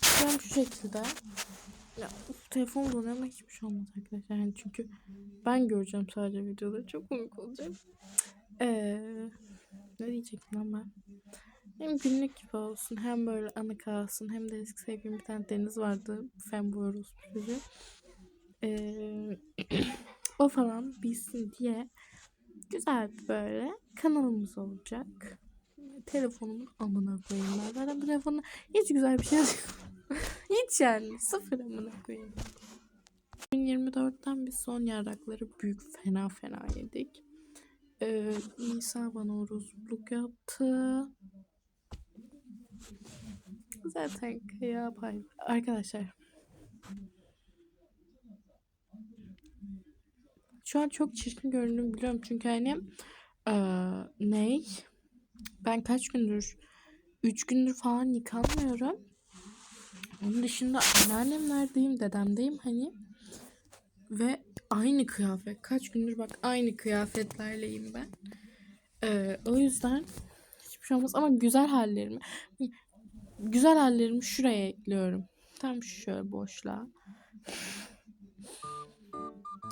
Tam şu şekilde. Ya uf, telefon donuyor hiçbir şey olmaz arkadaşlar. Yani çünkü ben göreceğim sadece videoları. Çok komik olacak. Ee, ne diyecektim lan ben? Hem günlük gibi olsun hem böyle anı kalsın hem de eski sevgilim bir tane Deniz vardı. Fen boyoruz çocuğu. Ee, o falan bilsin diye güzel bir böyle kanalımız olacak. Telefonumun amına koyayım ben. Zaten bu telefonda hiç güzel bir şey yok. hiç yani sıfır amına koyayım. 2024'ten biz son yarakları büyük fena fena yedik. Ee, Nisa bana oruzluk yaptı. Zaten kıya pay. Arkadaşlar. Şu an çok çirkin göründüğümü biliyorum. Çünkü hani eee ney? Ben kaç gündür? Üç gündür falan yıkanmıyorum. Onun dışında anneannemlerdeyim, dedemdeyim hani. Ve aynı kıyafet. Kaç gündür bak aynı kıyafetlerleyim ben. Eee, o yüzden hiçbir şey olmaz ama güzel hallerimi güzel hallerimi şuraya ekliyorum. Tam şöyle boşluğa.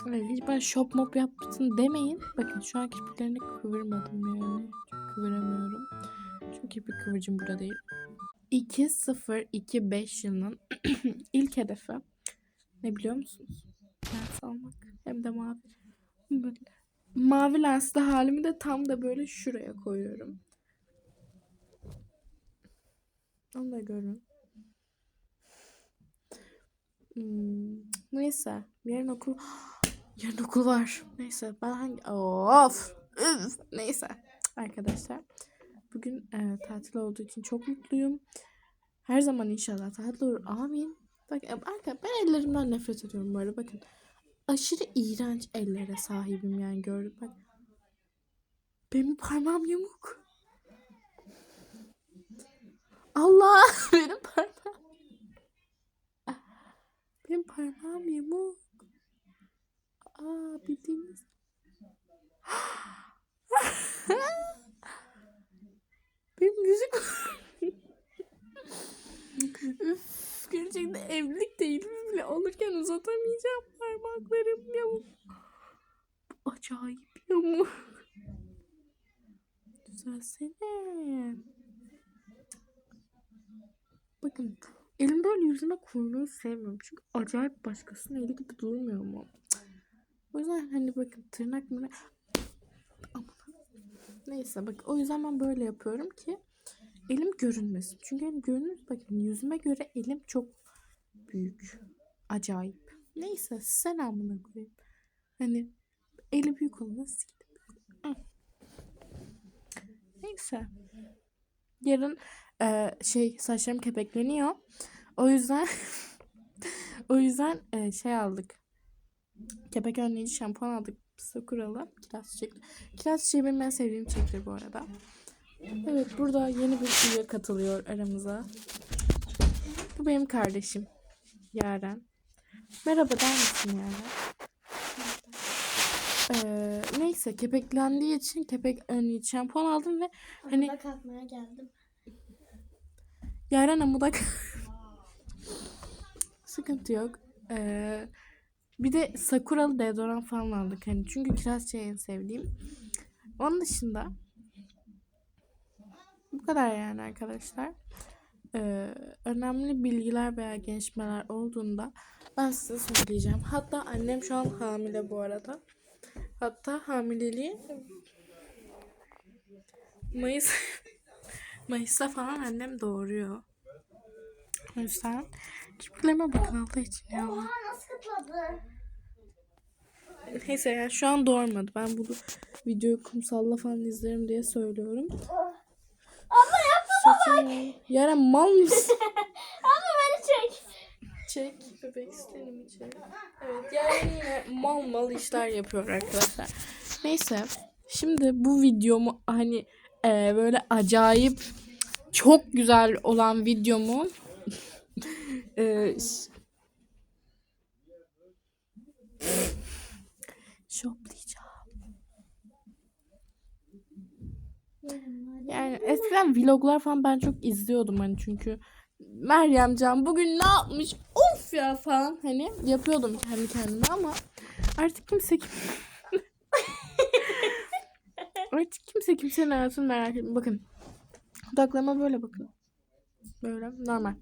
Evet, ben shop mop yaptın demeyin. Bakın şu an kirpiklerini kıvırmadım yani. Çok kıvıramıyorum. Çünkü bir kıvırcım burada değil. 2025 yılının ilk hedefi ne biliyor musunuz? Lens almak. Hem de mavi. Böyle. Mavi lensli halimi de tam da böyle şuraya koyuyorum. Onu da görün. Hmm, neyse. Yarın okul... Yarın okul var. Neyse ben hangi... Of! Üf! Neyse. Arkadaşlar. Bugün e, tatil olduğu için çok mutluyum. Her zaman inşallah tatil olur. Amin. Bak e, arka ben ellerimden nefret ediyorum arada. Bakın. Aşırı iğrenç ellere sahibim yani gördüm. Bak. Benim parmağım yamuk. Allah benim parmağım. Benim parmağım yamuk. Bildiğiniz. benim yüzük Üf, gerçekten evlilik değilim bile olurken uzatamayacağım parmaklarım yamuk. Acayip yamuk. Düzelsene. Bakın elim böyle yüzüme koymayı sevmiyorum. Çünkü acayip başkasının eli gibi durmuyor mu? O yüzden hani bakın tırnak mı? Neyse bak o yüzden ben böyle yapıyorum ki elim görünmesin. Çünkü elim görünür. Bakın yüzüme göre elim çok büyük. Acayip. Neyse selamını koyayım. Hani eli büyük olmaz. Neyse. Yarın e, şey saçlarım kepekleniyor. O yüzden o yüzden e, şey aldık. Kepek önleyici şampuan aldık. Sakuralı. Kiraz çiçekli. Kiraz çiçeği benim en sevdiğim çiçektir bu arada. Evet burada yeni bir üye katılıyor aramıza. Bu benim kardeşim. Yaren. Merhaba der misin Yaren? Ee, neyse kepeklendiği için kepek önleyici şampuan aldım ve hani Hani... kalkmaya geldim. Yaren amuda sıkıntı yok. Ee, bir de sakuralı deodorant falan aldık hani çünkü kiraz çayı en sevdiğim. Onun dışında bu kadar yani arkadaşlar. Ee, önemli bilgiler veya gelişmeler olduğunda ben size söyleyeceğim. Hatta annem şu an hamile bu arada. Hatta hamileliği Mayıs Mayıs'ta falan annem doğuruyor. O yüzden kirpiklerime bakın Allah için ya. Katladı? Neyse yani şu an doğurmadı. Ben bunu videoyu kumsalla falan izlerim diye söylüyorum. Abla yapma. Saçım Yaren mal mısın? Abla beni çek. Çek bebek istenim çek. Evet yani yine mal mal işler yapıyor arkadaşlar. Neyse şimdi bu videomu hani e, böyle acayip çok güzel olan videomu e, şoplayacağım. Yani eskiden vloglar falan ben çok izliyordum hani çünkü Meryemcan bugün ne yapmış? Of ya falan hani yapıyordum kendi kendime ama artık kimse kim... artık kimse kimsenin hayatını merak etmiyor. Bakın. Odaklama böyle bakın. Böyle normal.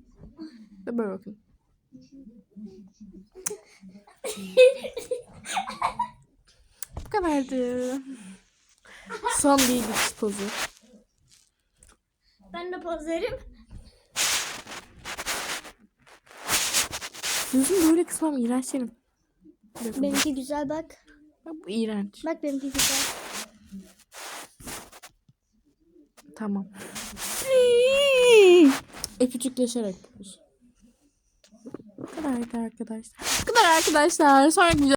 Böyle bakın. Bu kadardı. Son bir dikiş pozu. Ben de poz vereyim. Gözüm böyle kısmam iğrenç benim. Bakın, Benimki güzel bak. bak bu iğrenç. Bak benimki güzel. Tamam. Öpücükleşerek poz. Kadardı arkadaşlar. Bu kadar arkadaşlar. Sonraki